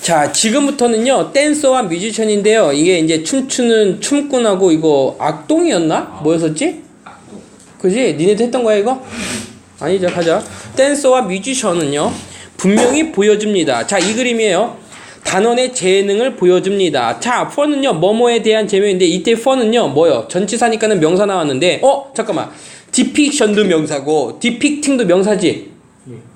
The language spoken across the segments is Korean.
자, 지금부터는요, 댄서와 뮤지션인데요. 이게 이제 춤추는 춤꾼하고 이거 악동이었나? 뭐였었지? 그지? 니네도 했던 거야, 이거? 아니죠, 가자. 댄서와 뮤지션은요, 분명히 보여줍니다. 자, 이 그림이에요. 단원의 재능을 보여줍니다. 자, for는요, 뭐뭐에 대한 제명인데, 이때 for는요, 뭐요? 전치사니까는 명사 나왔는데, 어? 잠깐만. depiction도 명사고, depicting도 명사지?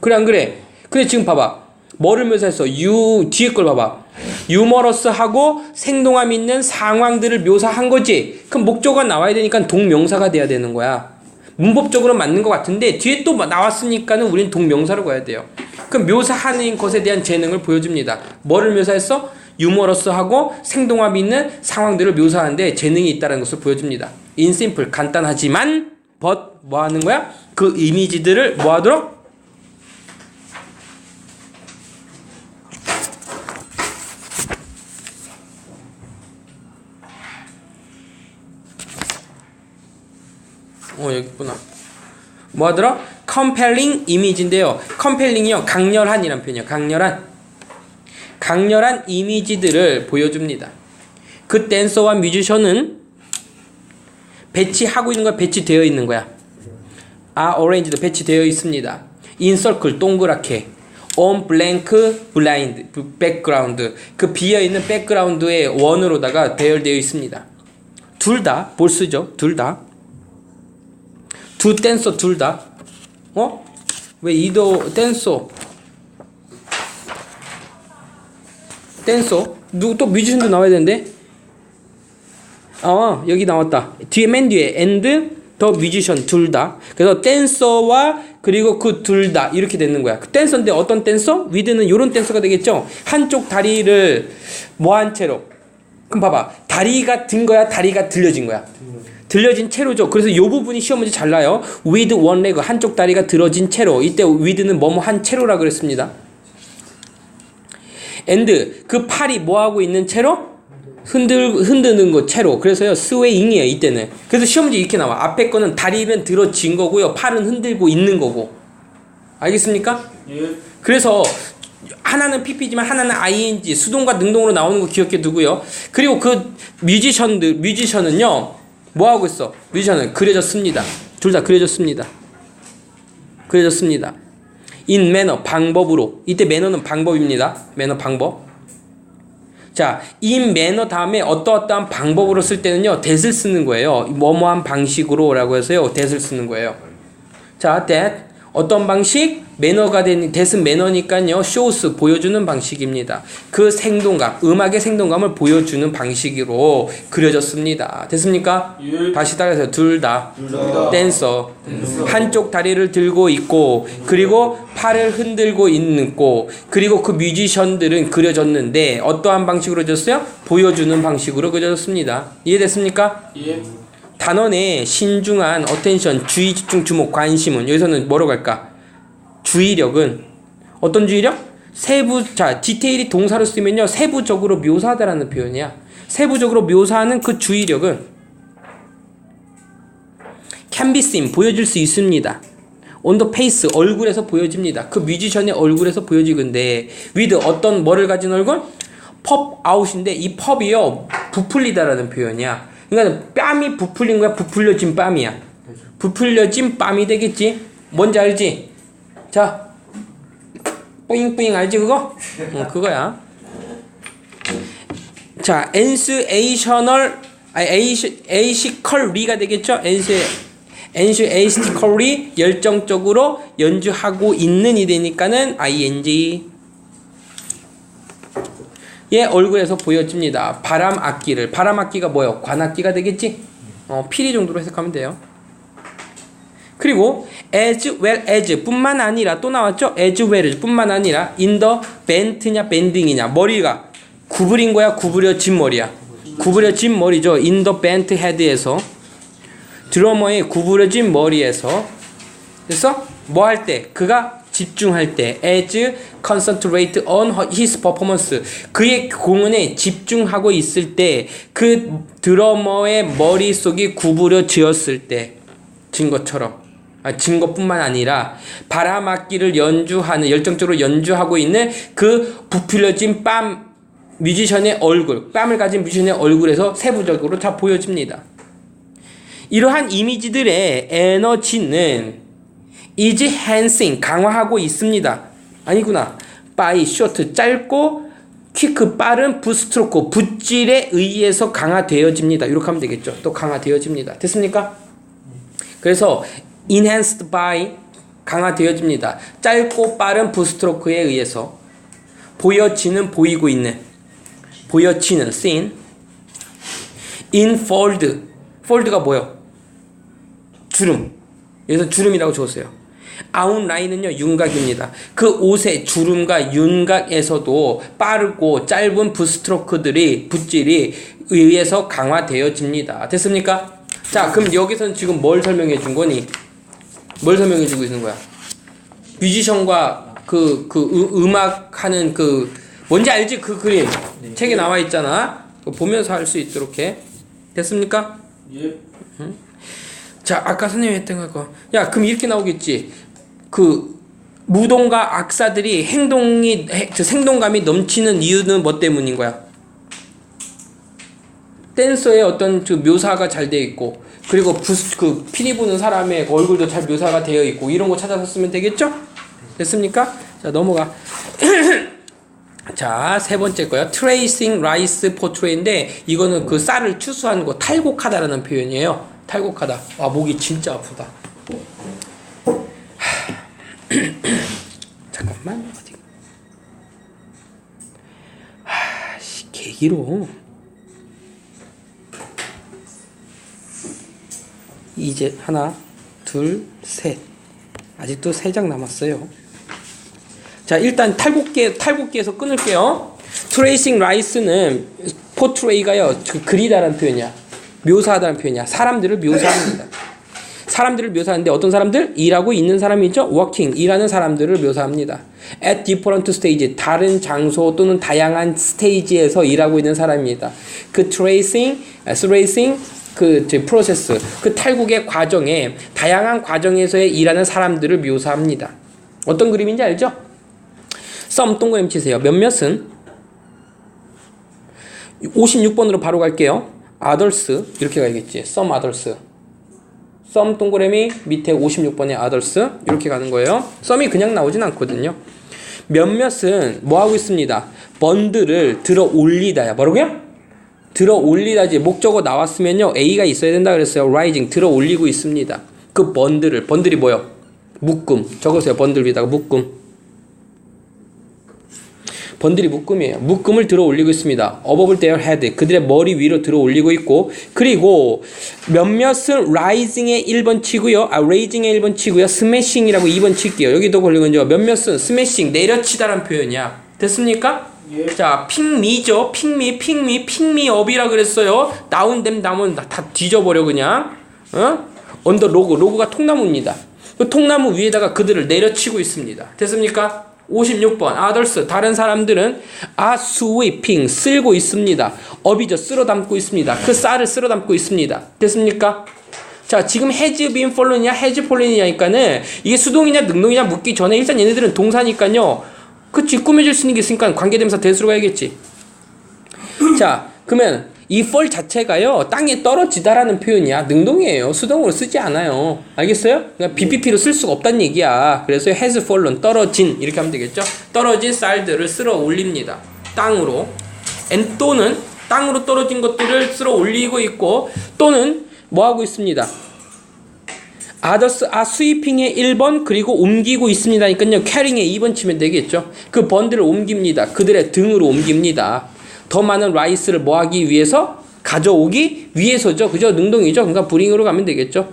그래, 안 그래? 근데 지금 봐봐. 뭐를 묘사했어? 유, 뒤에 걸 봐봐. 유머러스하고 생동함 있는 상황들을 묘사한 거지. 그럼 목적어가 나와야 되니까 동명사가 돼야 되는 거야. 문법적으로 맞는 것 같은데 뒤에 또 나왔으니까는 우린 동명사로 가야 돼요. 그럼 묘사하는 것에 대한 재능을 보여줍니다. 뭐를 묘사했어? 유머러스하고 생동함 있는 상황들을 묘사하는데 재능이 있다는 것을 보여줍니다. simple 간단하지만 but 뭐 하는 거야? 그 이미지들을 뭐 하도록? 어 여기 있구나. 뭐 하더라? compelling 이미지인데요. compelling이요. 강렬한이란 표현이요. 강렬한. 강렬한 이미지들을 보여줍니다. 그 댄서와 뮤지션은 배치하고 있는 거야? 배치되어 있는 거야? 아, 오렌지도 배치되어 있습니다. circle 동그랗게 on blank blind background 그 비어 있는 백그라운드의 원으로다가 배열되어 있습니다. 둘 다 볼스죠. 둘 다. 두 댄서 둘 다. 어? 왜 이도 댄서? 댄서? 누구 또 뮤지션도 나와야 되는데? 아 여기 나왔다. 뒤에 맨 뒤에 and 더 뮤지션 둘 다. 그래서 댄서와 그리고 그 둘 다 이렇게 되는 거야. 그 댄서인데 어떤 댄서? 위드는 요런 댄서가 되겠죠. 한쪽 다리를 뭐한 채로. 그럼 봐봐. 다리가 든 거야, 다리가 들려진 거야. 들려진 채로죠. 그래서 이 부분이 시험 문제 잘 나요. with one leg 한쪽 다리가 들어진 채로. 이때 with는 뭐뭐 한 채로라 그랬습니다. and 그 팔이 뭐 하고 있는 채로? 흔들 흔드는 거 채로. 그래서요 스웨잉이에요 이때는. 그래서 시험 문제 이렇게 나와. 앞에 거는 다리는 들어진 거고요. 팔은 흔들고 있는 거고. 알겠습니까? 예. 그래서 하나는 PP지만 하나는 ING 수동과 능동으로 나오는 거 기억해 두고요. 그리고 그 뮤지션들 뮤지션은요. 뭐 하고 있어? 뮤지션은 그려졌습니다. 둘 다 그려졌습니다. 그려졌습니다. in manner 방법으로. 이때 매너는 방법입니다. 매너 방법. 자, in manner 다음에 어떠어떠한 방법으로 쓸 때는요. that을 쓰는 거예요. 뭐뭐한 방식으로라고 해서요. that을 쓰는 거예요. 자, that 어떤 방식? 매너가 되는 that은 매너니까요. shows 보여주는 방식입니다. 그 생동감, 음악의 생동감을 보여주는 방식으로 그려졌습니다. 됐습니까? 예. 다시 따라서 둘다둘 다. 댄서 한쪽 다리를 들고 있고 그리고 팔을 흔들고 있고 그리고 그 뮤지션들은 그려졌는데 어떠한 방식으로 그려졌어요? 보여주는 방식으로 그려졌습니다. 이해됐습니까? 예. 단원의 신중한 어텐션, 주의, 집중, 주목, 관심은 여기서는 뭐로 갈까? 주의력은 어떤 주의력? 세부 자 디테일이 동사로 쓰면요 세부적으로 묘사하다라는 표현이야. 세부적으로 묘사하는 그 주의력은 can be seen 보여줄 수 있습니다. on the face 얼굴에서 보여집니다. 그 뮤지션의 얼굴에서 보여지는데 with 어떤 뭐를 가진 얼굴? pop out인데 이 pop이요 부풀리다라는 표현이야. 그러니까 뺨이 부풀린 거야. 부풀려진 뺨이야. 부풀려진 뺨이 되겠지. 뭔지 알지? 자, 뿌잉뿌잉 알지 그거? 어, 그거야. 자, 엔스에이셔널 아니 에이시 에이시컬리가 되겠죠? 엔스 엔스 에이스티컬리 열정적으로 연주하고 있는 이 되니까는 ing 얘 얼굴에서 보여집니다. 바람 악기를 바람 악기가 뭐요? 관 악기가 되겠지? 어, 피리 정도로 해석하면 돼요. 그리고 as well as 뿐만 아니라 또 나왔죠? as well as 뿐만 아니라 in the bent냐 bending이냐. 머리가 구부린 거야 구부려진 머리야? 구부려진 머리죠. in the bent head에서. 드러머의 구부려진 머리에서. 그래서 뭐 할 때? 그가 집중할 때. as concentrate on his performance. 그의 공연에 집중하고 있을 때 그 드러머의 머릿속이 구부려지었을 때. 진 것처럼 아, 증거뿐만 아니라 바람악기를 연주하는 열정적으로 연주하고 있는 그 부풀려진 빰 뮤지션의 얼굴, 뺨을 가진 뮤지션의 얼굴에서 세부적으로 다 보여집니다. 이러한 이미지들의 에너지는 is enhancing 강화하고 있습니다. 아니구나. by short 짧고 quick 빠른 부스트로크 붓질에 의해서 강화되어집니다. 이렇게 하면 되겠죠. 또 강화되어집니다. 됐습니까? 그래서 enhanced by 강화되어집니다. 짧고 빠른 부스트로크에 의해서 보여지는 보이고 있는 보여지는 seen infold fold가 뭐요? 주름 여기서 주름이라고 줬어요. 아웃라인은요 윤곽입니다. 그 옷의 주름과 윤곽에서도 빠르고 짧은 부스트로크들이 붓질이 의해서 강화되어집니다. 됐습니까? 자 그럼 여기서는 지금 뭘 설명해 준 거니? 뭘 설명해 주고 있는 거야? 뮤지션과 그, 그 음- 음악 하는 그 뭔지 알지? 그 그림 책에 나와 있잖아. 보면서 할 수 있도록 해. 됐습니까? 예. 자, 아까 선생님이 했던 거. 야, 그럼 이렇게 나오겠지. 그 무동과 악사들이 행동이 생동감이 넘치는 이유는 뭐 때문인 거야? 댄서의 어떤 그 묘사가 잘 되어 있고 그리고 부스 그 피리 부는 사람의 얼굴도 잘 묘사가 되어 있고 이런 거 찾아서 쓰면 되겠죠? 됐습니까? 자, 넘어가. 자, 세 번째 거요. tracing rice portrait인데 이거는 그 쌀을 추수하는 거 탈곡하다라는 표현이에요. 탈곡하다. 와, 목이 진짜 아프다. 하. 잠깐만. 어디? 하, 씨, 계기로. 이제 하나, 둘, 셋. 아직도 세 장 남았어요. 자, 일단 탈곡기, 탈곡기에서 끊을게요. 트레이싱 라이스는 포트레이가요, 그 그리다라는 표현이야. 묘사하다는 표현이야. 사람들을 묘사합니다. 사람들을 묘사하는데 어떤 사람들? 일하고 있는 사람이죠. working, 일하는 사람들을 묘사합니다. at different stage, 다른 장소 또는 다양한 스테이지에서 일하고 있는 사람입니다. 그 tracing, tracing, 그 프로세스, 그 탈곡의 과정에 다양한 과정에서의 일하는 사람들을 묘사합니다. 어떤 그림인지 알죠? 썸 동그라미 치세요. 몇몇은 56번으로 바로 갈게요. others 이렇게 가야겠지. some others. 썸 동그라미 밑에 56번에 others 이렇게 가는 거예요. 썸이 그냥 나오진 않거든요. 몇몇은 뭐 하고 있습니다. 번드를 들어 올리다야. 뭐라고요? 들어 올리다지 목적어 나왔으면요 A가 있어야 된다 그랬어요. rising 들어 올리고 있습니다. 그 번드를 번들이 뭐요? 묶음 적으세요. 번들 위에다가 묶음. 번들이 묶음이에요. 묶음을 들어 올리고 있습니다. above their head. 그들의 머리 위로 들어 올리고 있고, 그리고 몇몇은 rising의 1번 치고요. 아, raising의 1번 치고요. smashing이라고 2번 칠게요. 여기도 걸리는 거죠. 몇몇은 smashing, 내려치다라는 표현이야. 됐습니까? 예. 자, 핑미죠. 핑미, 핑미, 핑미업이라 그랬어요. 다운댐 다운 다, 다 뒤져버려 그냥. 어? 언더 로고, 로고가 통나무입니다. 그 통나무 위에다가 그들을 내려치고 있습니다. 됐습니까? 56번 others 다른 사람들은 sweeping 쓸고 있습니다. 업이죠. 쓸어 담고 있습니다. 그 쌀을 쓸어 담고 있습니다. 됐습니까? 자, 지금 has been fallen이냐 has fallen이냐니까는 이게 수동이냐 능동이냐 묻기 전에 일단 얘네들은 동사니까요. 그치 꾸며질 수 있는 게 있으니까 관계대명사 대수로 가야겠지. 자, 그러면 이 fall 자체가요 땅에 떨어지다라는 표현이야. 능동이에요. 수동으로 쓰지 않아요. 알겠어요? 그러니까 BPP로 쓸 수가 없다는 얘기야. 그래서 has fallen 떨어진 이렇게 하면 되겠죠? 떨어진 쌀들을 쓸어 올립니다. 땅으로. and 또는 땅으로 떨어진 것들을 쓸어 올리고 있고 또는 뭐 하고 있습니다 others are sweeping의 1번 그리고 옮기고 있습니다니까요 carrying의 2번 치면 되겠죠? 그 번들을 옮깁니다. 그들의 등으로 옮깁니다. 더 많은 라이스를 뭐 하기 위해서 가져오기 위해서죠. 그죠? 능동이죠? 그러니까 브링으로 가면 되겠죠?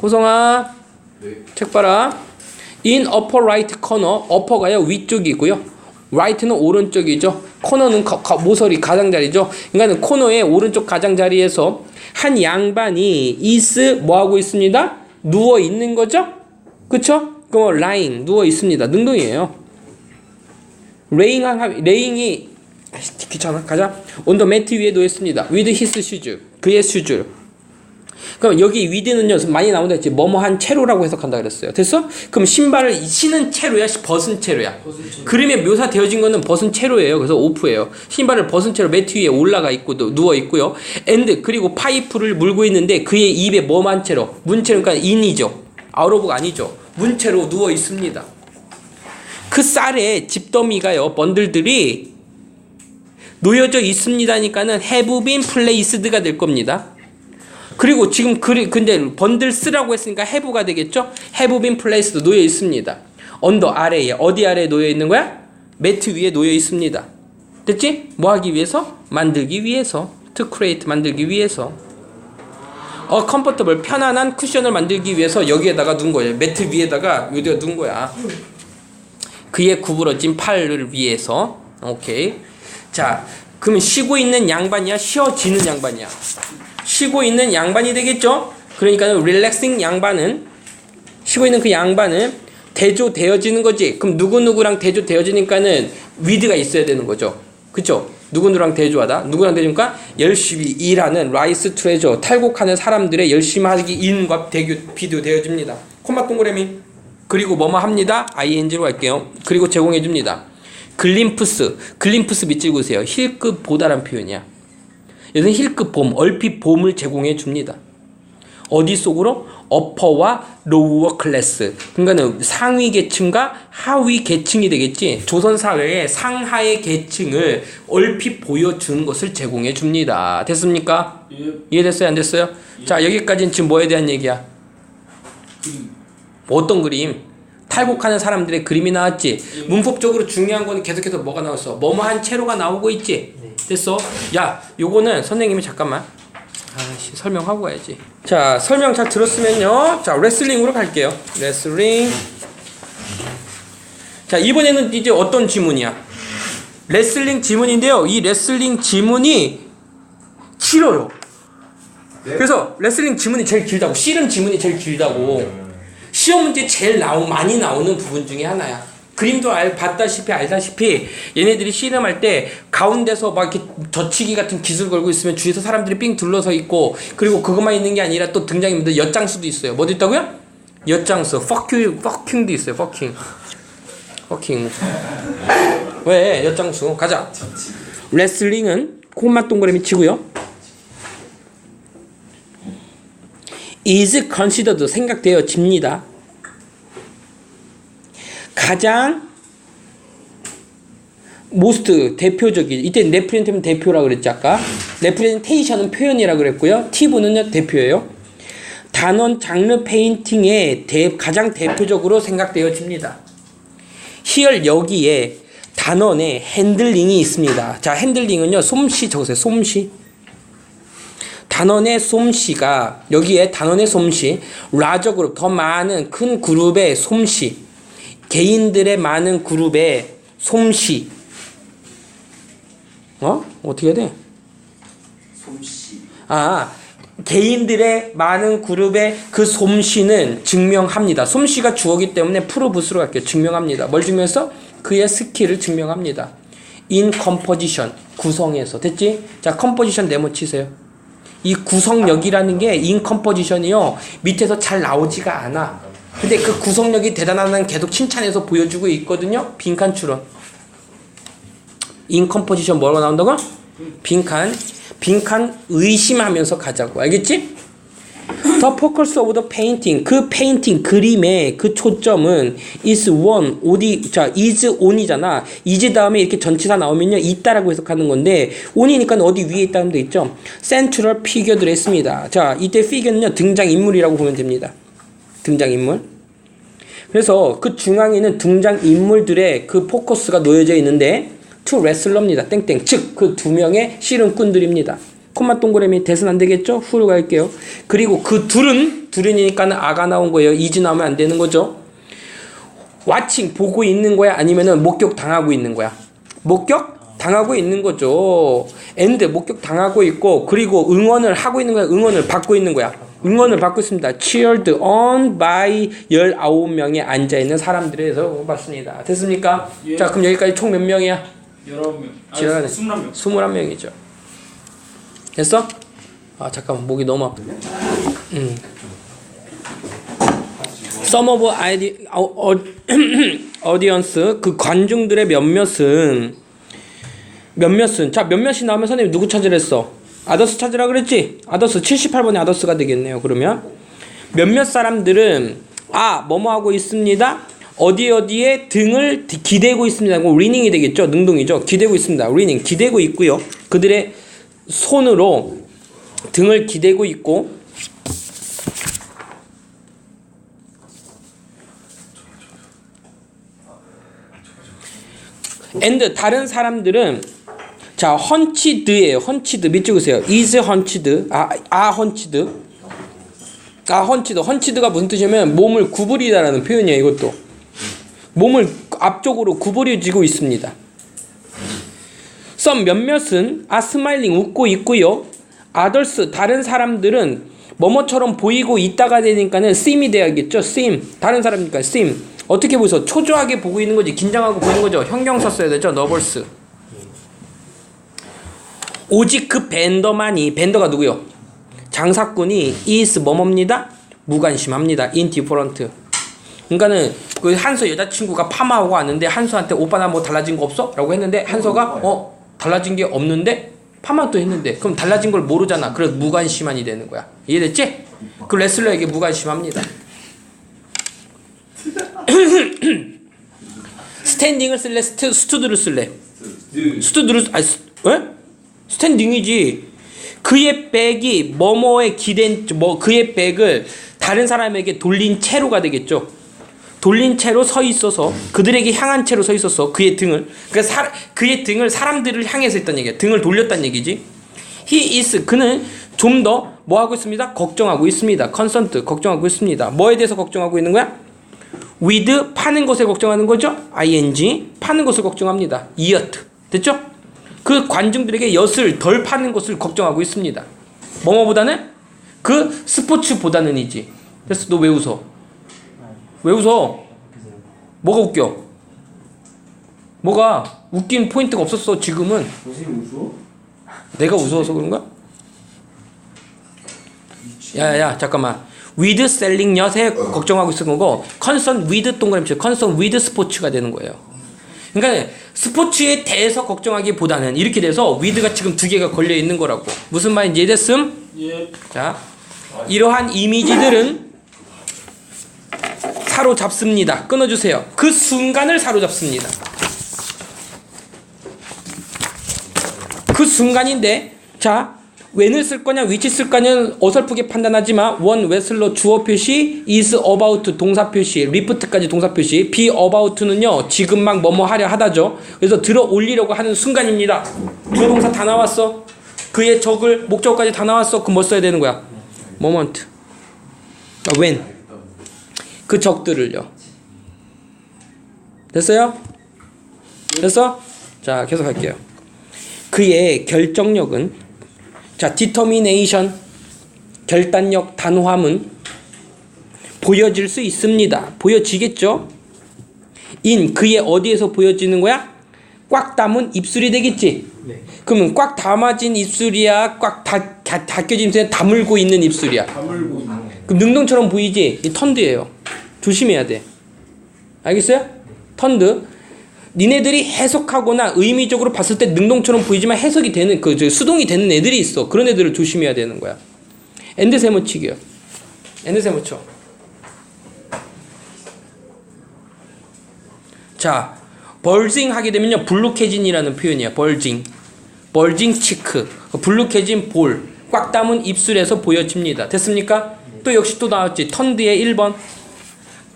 고성아 네. 책 봐라. In upper right corner upper가요 위쪽이고요. right는 오른쪽이죠. 코너는 가- 가- 모서리 가장자리죠. 그러니까 코너의 오른쪽 가장자리에서 한 양반이 is 뭐 하고 있습니다 누워 있는 거죠? 그쵸? 그럼 lying 누워 있습니다. 능동이에요. 레잉이 아이씨, 귀찮아. 가자. 온더 매트 위에 놓였습니다. with his shoes 그의 슈즈 그럼 여기 위드는요 많이 나온다 했지 뭐뭐한 채로라고 해석한다 그랬어요. 됐어? 그럼 신발을 신은 채로야, 벗은 채로야. 그림에 묘사되어진 거는 벗은 채로예요. 그래서 오프예요. 신발을 벗은 채로 매트 위에 올라가 있고 또 누워 있고요. 앤드 그리고 파이프를 물고 있는데 그의 입에 뭐만 채로 문채로 그러니까 인이죠. 아우로브가 아니죠. 문채로 누워 있습니다. 그 쌀에 집더미가요 번들들이 놓여져 있습니다니까는 have been placed가 될 겁니다. 그리고 지금 그리 근데 번들 쓰라고 했으니까 have가 되겠죠? have been placed 놓여 있습니다. 언더 아래에 어디 아래에 놓여 있는 거야? 매트 위에 놓여 있습니다. 됐지? 뭐 하기 위해서? 만들기 위해서. to create 만들기 위해서. 어 컴포터블 편안한 쿠션을 만들기 위해서 여기에다가 둔 거예요. 매트 위에다가 여기다 둔 거야. 그의 구부러진 팔을 위해서. 오케이. 자, 그러면 쉬고 있는 양반이야? 쉬어지는 양반이야? 쉬고 있는 양반이 되겠죠? 그러니까 릴렉싱 양반은 쉬고 있는 그 양반은 대조되어지는 거지. 그럼 누구누구랑 대조되어지니까는 위드가 있어야 되는 거죠. 그쵸? 누구누구랑 대조하다. 누구랑 대조니까 열심히 일하는 라이스 트레저 탈곡하는 사람들의 열심히 하기 인과 대교 비교되어집니다. 콤마 동그라미 그리고 뭐뭐 합니다. ing로 갈게요. 그리고 제공해 줍니다. 글림프스 글림프스 밑줄 그으세요. 힐급 보다란 표현이야. 여기서 힐급 봄 얼핏 봄을 제공해 줍니다. 어디 속으로? 어퍼와 로우어 클래스. 그러니까는 상위 계층과 하위 계층이 되겠지. 조선 사회의 상하의 계층을 얼핏 보여주는 것을 제공해 줍니다. 됐습니까? 예. 이해됐어요? 안 됐어요? 자, 여기까지는 지금 뭐에 대한 얘기야? 그림. 어떤 그림? 탈곡하는 사람들의 그림이 나왔지. 문법적으로 중요한 거는 계속해서 뭐가 나왔어? 뭐뭐한 채로가 나오고 있지. 됐어? 야, 요거는 선생님이 잠깐만. 아씨 설명하고 가야지. 자 설명 잘 들었으면요. 자 레슬링으로 갈게요. 레슬링. 자 이번에는 이제 어떤 지문이야? 레슬링 지문인데요. 이 레슬링 지문이 길어요. 그래서 레슬링 지문이 제일 길다고. 씨름 지문이 제일 길다고. 시험 문제 제일 나오 많이 나오는 부분 중에 하나야. 그림도 알, 봤다시피 알다시피 얘네들이 씨름할 때 가운데서 막 이렇게 젖히기 같은 기술 걸고 있으면 주위에서 사람들이 삥 둘러서 있고 그리고 그것만 있는 게 아니라 또 등장인물들 엿장수도 있어요. 뭐도 있다고요? 엿장수, fuck fucking도 있어요. fucking, fucking. 왜 엿장수? 가자. 레슬링은 콤마 동그라미 치고요. is considered 생각되어집니다. 가장 most 대표적인 이때 레프렌트면 대표라 그랬지 아까? 레프렌테이션은 표현이라 그랬고요. 티브는요 대표예요. 단원 장르 페인팅의 대, 가장 대표적으로 생각되어집니다. here 여기에 단원에 핸들링이 있습니다. 자 핸들링은요 솜씨 적으세요 솜씨. 단원의 솜씨가 여기에 단원의 솜씨 라저 그룹 더 많은 큰 그룹의 솜씨 개인들의 많은 그룹의 솜씨 어? 어떻게 해야 돼? 솜씨. 아 개인들의 많은 그룹의 그 솜씨는 증명합니다. 솜씨가 주어기 때문에 프로브스로 갈게요. 증명합니다. 뭘 증명해서? 그의 스킬을 증명합니다. in composition 구성에서 됐지? 자 composition 네모 치세요. 이 구성력이라는 게 in composition이요 밑에서 잘 나오지가 않아. 근데 그 구성력이 대단하다는 계속 칭찬해서 보여주고 있거든요. 빈칸 추론. composition 뭐라고 나온다고? 빈칸. 빈칸 의심하면서 가자고. 알겠지? The focus of the painting. 그 페인팅 그림의 그 초점은 is on 어디 자 is on이잖아. is 다음에 이렇게 전치사 나오면요 있다라고 해석하는 건데 on이니까 어디 위에 있다는 데 있죠. central figure를 했습니다. 자 이때 figure는요 등장 인물이라고 보면 됩니다. 등장 인물. 그래서 그 중앙에는 등장 인물들의 그 포커스가 놓여져 있는데 투 레슬러입니다. 땡땡. 즉 그 두 명의 씨름꾼들입니다. 콤마 동그라미 대선 안 되겠죠? 후로 갈게요. 그리고 그 둘은 둘이니까는 아가 나온 거예요. 이지 나오면 안 되는 거죠. 와칭 보고 있는 거야? 아니면은 목격 당하고 있는 거야? 목격 당하고 있는 거죠. 엔드 목격 당하고 있고 그리고 응원을 하고 있는 거야? 응원을 받고 있는 거야? 응원을 받고 있습니다. cheered on by 19명에 앉아 있는 사람들에서 봤습니다. 됐습니까? 예. 자, 그럼 여기까지 총 몇 명이야? 여러 명. 지나가네. 아니, 스물한 명. 21명이죠. 됐어? 아, 잠깐만. 목이 너무 아프네. 음. Some of 어, 어, audience 그 관중들의 몇몇은 몇몇은 자 몇몇이 나오면 선생님 누구 찾으랬어? 아더스 찾으라 그랬지? 아더스 78번에 아더스가 되겠네요. 그러면 몇몇 사람들은 아 뭐뭐 하고 있습니다. 어디 어디에 등을 디- 기대고 있습니다. 이거 리닝이 되겠죠. 능동이죠. 기대고 있습니다. 리닝 기대고 있고요. 그들의 손으로 등을 기대고 있고 and 다른 사람들은 자 헌치드예요. 헌치드 밑줄 그세요. is 헌치드 아, 아 헌치드 아 헌치드 헌치드가 무슨 뜻이냐면 몸을 구부리다라는 표현이에요. 이것도 몸을 앞쪽으로 구부려지고 있습니다. 썸 몇몇은 아 스마일링 웃고 있고요. 아덜스 다른 사람들은 뭐뭐처럼 보이고 있다가 되니까는 씀이 돼야겠죠. 씀 다른 사람이니까 씀 어떻게 보이서 초조하게 보고 있는 거지 긴장하고 보이는 거죠. 형경사 써야 되죠. 너벌스 오직 그 벤더만이 벤더가 누구요? 장사꾼이 is 뭐뭐입니다. 무관심합니다. indifferent. 그러니까는 그 한서 여자친구가 파마하고 왔는데 한서한테 오빠 나 뭐 달라진 거 없어? 라고 했는데 한서가 어 달라진 게 없는데 파마도 했는데 그럼 달라진 걸 모르잖아. 그래서 무관심한이 되는 거야. 이해됐지? 그 레슬러에게 무관심합니다. 스탠딩을 쓸래? 스트, 스투드를 쓸래? 스투드를 아니 스, 에? 스탠딩이지. 그의 백이 뭐뭐에 기댄 뭐 그의 백을 다른 사람에게 돌린 채로가 되겠죠. 돌린 채로 서 있어서 그들에게 향한 채로 서 있어서 그의 등을 그 사, 그의 등을 사람들을 향해서 했단 얘기야. 등을 돌렸단 얘기지. He is 그는 좀 더 뭐 하고 있습니다. 걱정하고 있습니다. 컨선트 걱정하고 있습니다. 뭐에 대해서 걱정하고 있는 거야? with 파는 것에 걱정하는 거죠. ing 파는 것을 걱정합니다. 이엇 됐죠? 그 관중들에게 엿을 덜 파는 것을 걱정하고 있습니다. 뭐뭐보다는 그 스포츠보다는이지. 그래서 너 왜 웃어? 왜 웃어? 뭐가 웃겨? 뭐가 웃긴 포인트가 없었어 지금은? 내가 웃어서 그런가? 야야 잠깐만 with selling 엿에 걱정하고 있는 거고 concern with 동그라미 쳐 concern with 스포츠가 되는 거예요. 그러니까 스포츠에 대해서 걱정하기보다는 이렇게 돼서 with가 지금 두 개가 걸려 있는 거라고 무슨 말인지 이해됐음? 예. 자 이러한 이미지들은 사로잡습니다. 끊어주세요. 그 순간을 사로잡습니다. 그 순간인데 자 when을 쓸 거냐 which 쓸 거냐는 어설프게 판단하지만 원 웨슬러 주어 표시 is about 동사 표시 리프트까지 동사 표시 be about는요 지금 막 뭐뭐 하려 하다죠. 그래서 들어 올리려고 하는 순간입니다. 주어 동사 다 나왔어. 그의 적을 목적어까지 다 나왔어. 그럼 뭐 써야 되는 거야? moment. 아, when. 그 적들을요. 됐어요? 됐어? 자 계속 할게요. 그의 결정력은 자, determination 결단력 단호함은 보여질 수 있습니다. 보여지겠죠? 인 그의 어디에서 보여지는 거야? 꽉 담은 입술이 되겠지. 네. 그러면 꽉 담아진 입술이야, 꽉 다, 다, 닫혀진 입술에 다물고 있는 입술이야. 다물고 있는 그럼 능동처럼 보이지? 이 턴드예요. 조심해야 돼. 알겠어요? 턴드. 니네들이 해석하거나 의미적으로 봤을 때 능동처럼 보이지만 해석이 되는 그저 수동이 되는 애들이 있어. 그런 애들을 조심해야 되는 거야. 엔드 세모치기요. 엔드 세모쳐. 자, 벌징 하게 되면요. 블루케진이라는 표현이야. 벌징. 벌징 치크. 블루케진 볼. 꽉 담은 입술에서 보여집니다. 됐습니까? 또 역시 또 나왔지. 턴드의 1번.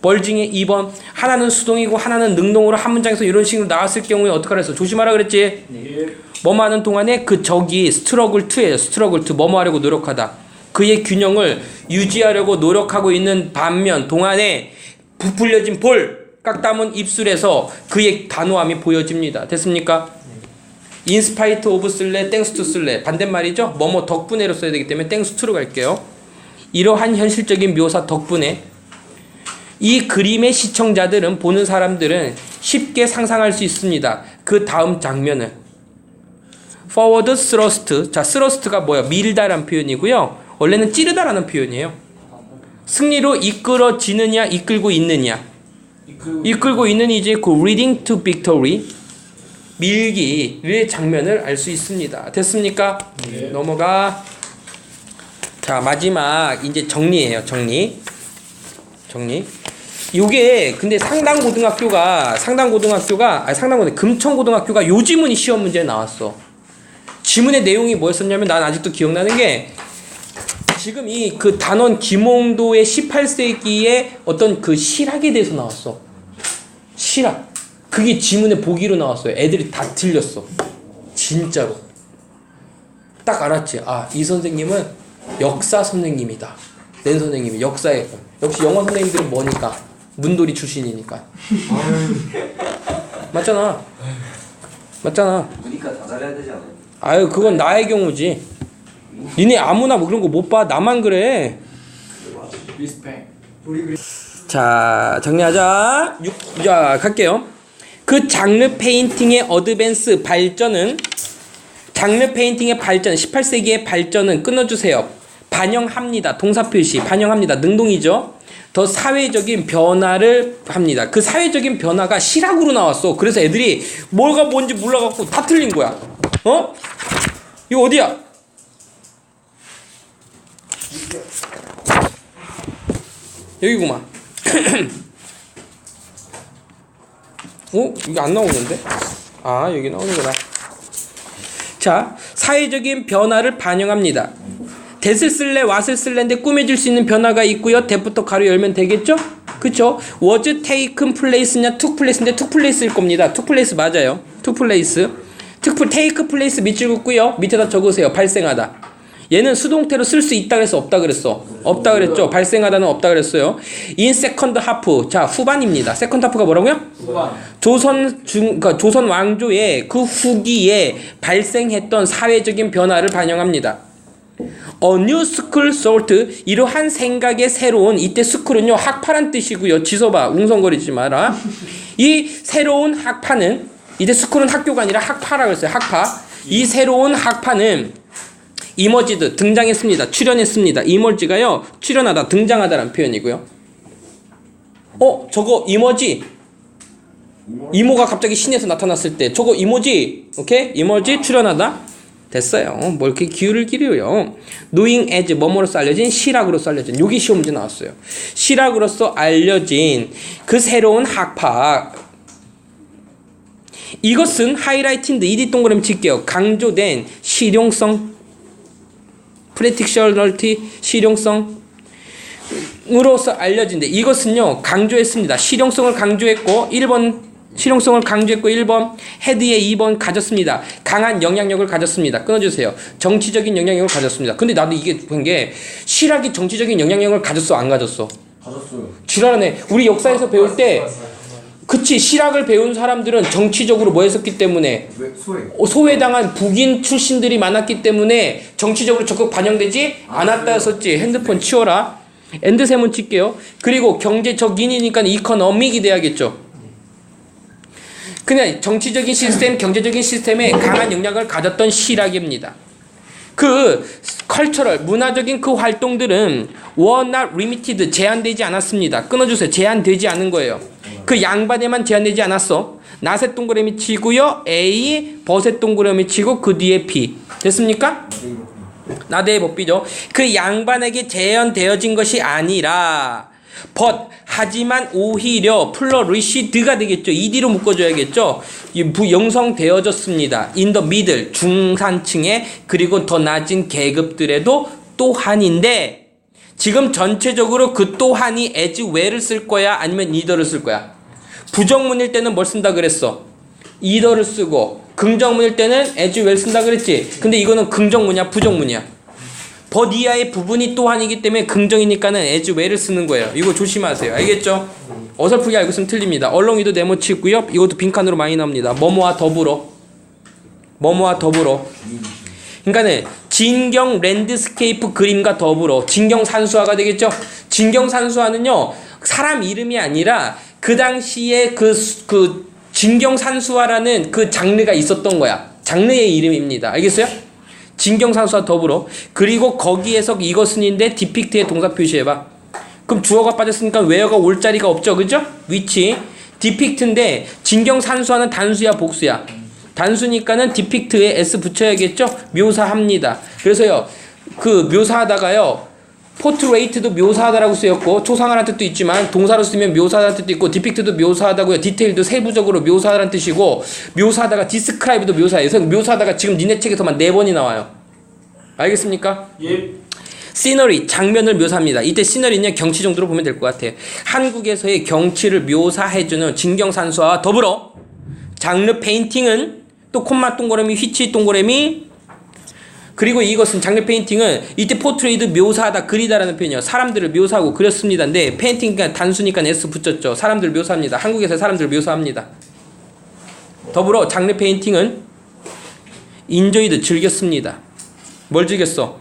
벌징의 2번. 하나는 수동이고 하나는 능동으로 한 문장에서 이런 식으로 나왔을 경우에 어떡하라 했어? 조심하라 그랬지? 예. 뭐뭐 하는 동안에 그 적이 스트러글 투예요. 스트러글 투. 뭐뭐 하려고 노력하다. 그의 균형을 유지하려고 노력하고 있는 반면 동안에 부풀려진 볼, 깍담은 입술에서 그의 단호함이 보여집니다. 됐습니까? 인스파이트 오브 쓸래, 땡스 투 쓸래. 반대말이죠? 뭐뭐 덕분에로 써야 되기 때문에 땡스 투로 갈게요. 이러한 현실적인 묘사 덕분에 이 그림의 시청자들은 보는 사람들은 쉽게 상상할 수 있습니다. 그 다음 장면을 forward thrust. 자, thrust가 뭐야? 밀다라는 표현이고요. 원래는 찌르다라는 표현이에요. 승리로 이끌어지느냐 이끌고 있느냐 이끌고 이끌고 있는 이제 그 reading to victory 밀기의 장면을 알 수 있습니다. 됐습니까? 네. 넘어가. 자 마지막 이제 정리해요. 정리. 정리. 요게 근데 상당 고등학교가 상당 고등학교가 아니 상당 고등 금천 고등학교가 요 지문이 시험 문제에 나왔어. 지문의 내용이 뭐였었냐면 난 아직도 기억나는 게 지금 이 그 단원 김홍도의 18세기의 어떤 그 실학에 대해서 나왔어. 실학. 그게 지문에 보기로 나왔어요. 애들이 다 틀렸어. 진짜로. 딱 알았지. 아, 이 선생님은 역사 선생님이다. 낸 선생님이 역사에. 역시 영어 선생님들은 뭐니까? 문돌이 출신이니까. 맞잖아. 맞잖아. 보니까 다 잘해야 되지 않아요? 아유, 그건 나의 경우지. 니네 아무나 뭐 그런 거 못 봐. 나만 그래. 자, 정리하자. 6, 자, 갈게요. 그 장르 페인팅의 어드밴스 발전은 장르 페인팅의 발전, 18세기의 발전은 끊어주세요. 반영합니다. 동사 표시 반영합니다. 능동이죠. 더 사회적인 변화를 합니다. 그 사회적인 변화가 실학으로 나왔어. 그래서 애들이 뭐가 뭔지 몰라갖고 다 틀린 거야. 어? 이거 어디야? 여기구만. 어? 이게 안 나오는데? 아, 여기 나오는구나. 자, 사회적인 변화를 반영합니다. 대을 쓸래, 왓을 쓸래인데 꾸며줄 수 있는 변화가 있고요. 대부터 가로 열면 되겠죠? 그쵸? was taken place냐, took place인데 took place일 겁니다. took place 맞아요. took place. took, take place 밑줄 긋고요. 밑에다 적으세요. 발생하다. 얘는 수동태로 쓸 수 있다 그래서 없다 그랬어. 없다 그랬죠. 발생하다는 없다 그랬어요. in second half. 자, 후반입니다. second half가 뭐라고요? 후반 조선 중 그러니까 조선 왕조의 그 후기에 발생했던 사회적인 변화를 반영합니다. A new school sort 이러한 생각의 새로운 이때 스쿨은요 학파란 뜻이고요. 지서봐 웅성거리지 마라. 이 새로운 학파는 이때 스쿨은 학교가 아니라 학파라고 했어요. 학파. 이 새로운 학파는 이머지드 등장했습니다. 출연했습니다. 이머지가요 출연하다 등장하다라는 표현이고요. 어 저거 이머지. 이모가 갑자기 신에서 나타났을 때 저거 이모지. 오케이? 이모지 출연하다 됐어요. 뭐 이렇게 기울을 기려요. Knowing as 뭐뭐로서 알려진 시락으로서 알려진 여기 시험 문제 나왔어요. 시락으로서 알려진 그 새로운 학파 이것은 하이라이팅드 이디 동그라미 칠게요. 강조된 실용성 프레틱셔널티 실용성 으로서 알려진데 이것은요 강조했습니다. 실용성을 강조했고 1번 실용성을 강조했고 1번 헤드에 2번 가졌습니다. 강한 영향력을 가졌습니다. 끊어주세요. 정치적인 영향력을 가졌습니다. 근데 나도 이게 본게 실학이 정치적인 영향력을 가졌어 안 가졌어? 가졌어요. 지랄하네. 우리 역사에서 배울 때 그치 실학을 배운 사람들은 정치적으로 뭐 했었기 때문에 왜 소외? 어, 소외 당한 북인 출신들이 많았기 때문에 정치적으로 적극 반영되지 않았다 했었지. 핸드폰 치워라. 엔드세문 칠게요. 그리고 경제적 인이니까 이커너믹이 돼야겠죠. 그냥 정치적인 시스템, 경제적인 시스템에 강한 영향을 가졌던 실학입니다. 그 컬처럴, 문화적인 그 활동들은 were not 제한되지 않았습니다. 끊어주세요. 제한되지 않은 거예요. 그 양반에만 제한되지 않았어. 나셋 동그라미 치고요. A, 버셋 동그라미 치고 그 뒤에 B. 됐습니까? 나대의 법비죠. 그 양반에게 재현되어진 것이 아니라 but 하지만 오히려 플러리시드가 되겠죠. ed로 묶어줘야겠죠. 이 부- 영성되어졌습니다. in the middle 중산층에 그리고 더 낮은 계급들에도 또한인데 지금 전체적으로 그 또한이 as well을 쓸 거야 아니면 either를 쓸 거야. 부정문일 때는 뭘 쓴다 그랬어? either를 쓰고 긍정문일 때는 as well 쓴다 그랬지. 근데 이거는 긍정문이야, 부정문이야. 버디아의 부분이 또한이기 때문에 긍정이니까는 as well을 쓰는 거예요. 이거 조심하세요. 알겠죠? 어설프게 알고 있으면 틀립니다. 얼렁이도 네모치고요. 이것도 빈칸으로 많이 나옵니다. 뭐뭐와 더불어. 뭐뭐와 더불어. 그러니까는 진경 랜드스케이프 그림과 더불어 진경 산수화가 되겠죠. 진경 산수화는요 사람 이름이 아니라 그 당시에 그, 수- 그 진경 산수화라는 그 장르가 있었던 거야. 장르의 이름입니다. 알겠어요? 진경 산수화 더불어 그리고 거기에서 이것은인데 디픽트의 동사 표시해봐. 그럼 주어가 빠졌으니까 where가 올 자리가 없죠. 그죠? 위치. depict인데 진경 산수하는 단수야 복수야. 단수니까는 depict에 s 붙여야겠죠? 묘사합니다. 그래서요. 그 묘사하다가요. 포트레이트도 묘사하다라고 쓰였고 초상화라는 뜻도 있지만 동사로 쓰면 묘사하다는 뜻도 있고 디픽트도 묘사하다고요. 디테일도 세부적으로 묘사하다는 뜻이고 묘사하다가 디스크라이브도 묘사해요. 그래서 묘사하다가 지금 니네 책에서만 네 번이 나와요. 알겠습니까? 예. 시너리 장면을 묘사합니다. 이때 시너리는 경치 정도로 보면 될 것 같아요. 한국에서의 경치를 묘사해주는 진경산수와 더불어 장르 페인팅은 또 콤마 동그라미 휘치 동그라미 그리고 이것은 장르 페인팅은 이때 포트레이드 묘사하다 그리다라는 표현이요. 사람들을 묘사하고 그렸습니다. 근데 페인팅가 단수니까 s 붙였죠. 사람들을 묘사합니다. 한국에서 사람들을 묘사합니다. 더불어 장르 페인팅은 인조이드 즐겼습니다. 뭘 즐겼어?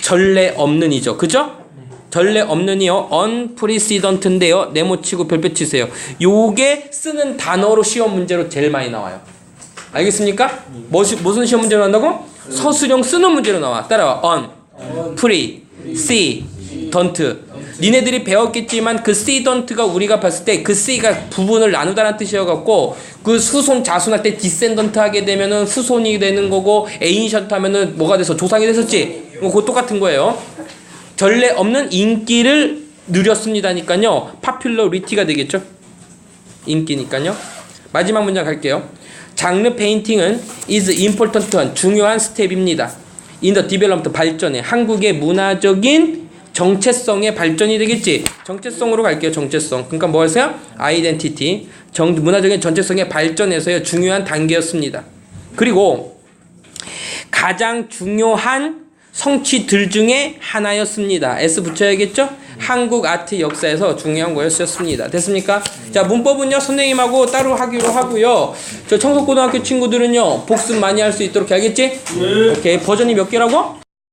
전례 없는이죠. 그죠? 전례 없는이요. unprecedent인데요. 네모치고 별표 치세요. 요게 쓰는 단어로 시험 문제로 제일 많이 나와요. 알겠습니까? 뭐, 시- 무슨 시험 문제로 나온다고? 서술형 쓰는 문제로 나와. 따라와. on, pre, see, don't. 니네들이 배웠겠지만 그 see, don't가 우리가 봤을 때 그 see가 부분을 나누다라는 뜻이어갖고 그 수손 자손할 때 descendant 하게 되면은 후손이 되는 거고 ancient 하면은 뭐가 돼서 조상이 됐었지. 뭐 그거 똑같은 거예요. 전례 없는 인기를 누렸습니다니까요. popular이티가 되겠죠. 인기니까요. 마지막 문장 갈게요. 장르 페인팅은 is important한 중요한 스텝입니다. in the development 발전에 한국의 문화적인 정체성의 발전이 되겠지. 정체성으로 갈게요. 정체성. 그러니까 뭐 하세요? identity. 정, 문화적인 정체성의 발전에서의 중요한 단계였습니다. 그리고 가장 중요한 성취들 중에 하나였습니다. S 붙여야겠죠? 한국 아트 역사에서 중요한 거였었습니다. 됐습니까? 자, 문법은요, 선생님하고 따로 하기로 하고요. 저 청소고등학교 친구들은요, 복습 많이 할 수 있도록 해야겠지? 오케이. 버전이 몇 개라고?